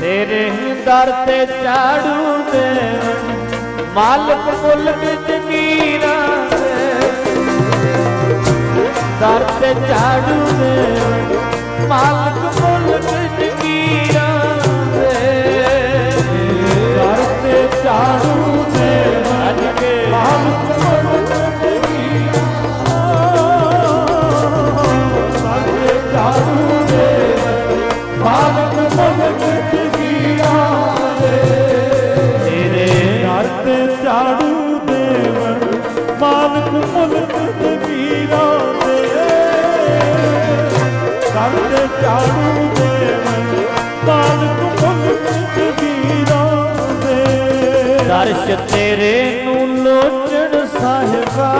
ਤੇਰੇ ਦਰ ਤੇ ਝਾੜੂ ਦੇ ਮਾਲਕ ਮੁਲਕ ਜਗੀਰਾਂ ਦੇ। ਦਰ ਤੇ ਝਾੜੂ ਦੇ ਮਾਲਕ ਝਾੜੂ ਦੇਵਨ ਮਾਲਕ ਮੁਲਕ ਜਗੀਰਾਂ ਦੇ ਦਰ ਝਾੜੂ ਦੇਵਨ ਮਾਲਕ ਮੁਲਕ ਜਗੀਰਾਂ ਦੇ ਦਰਸ਼ ਤੇਰੇ ਨੂੰ ਲੋਚਣ ਸਾਹਿਬਾ।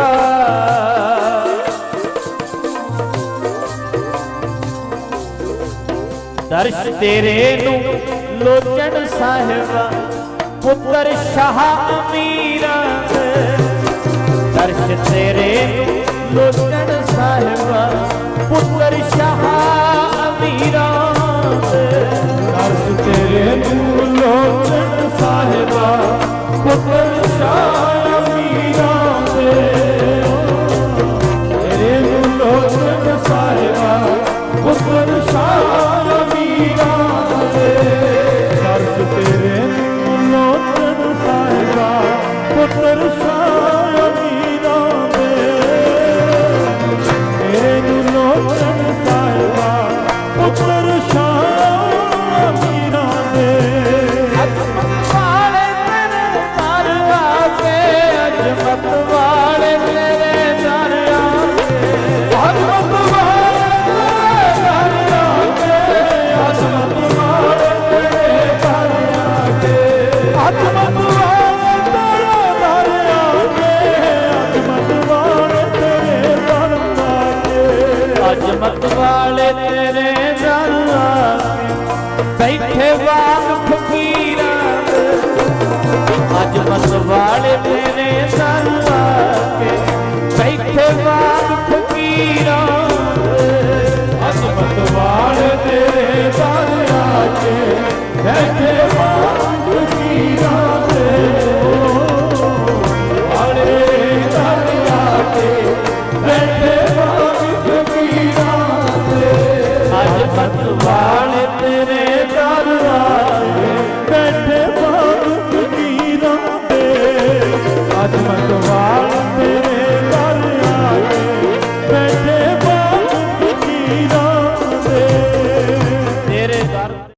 ਦਰਸ਼ ਤੇਰੇ ਨੂੰ ਲੋਚਣ ਸਾਹਿਬਾ। ਪੁੱਤਰ ਸ਼ਾਹ ਅਮੀਰਾਂ ਦਰਸ਼ ਤੇਰੇ ਅਜ਼ਮਤ ਵਾਲੇ ਤੇਰੇ ਦਰ ਆਕੇ ਅਜਮਤ ਵਾਲੇ ਤੇਰੇ ਦਰ আমাদের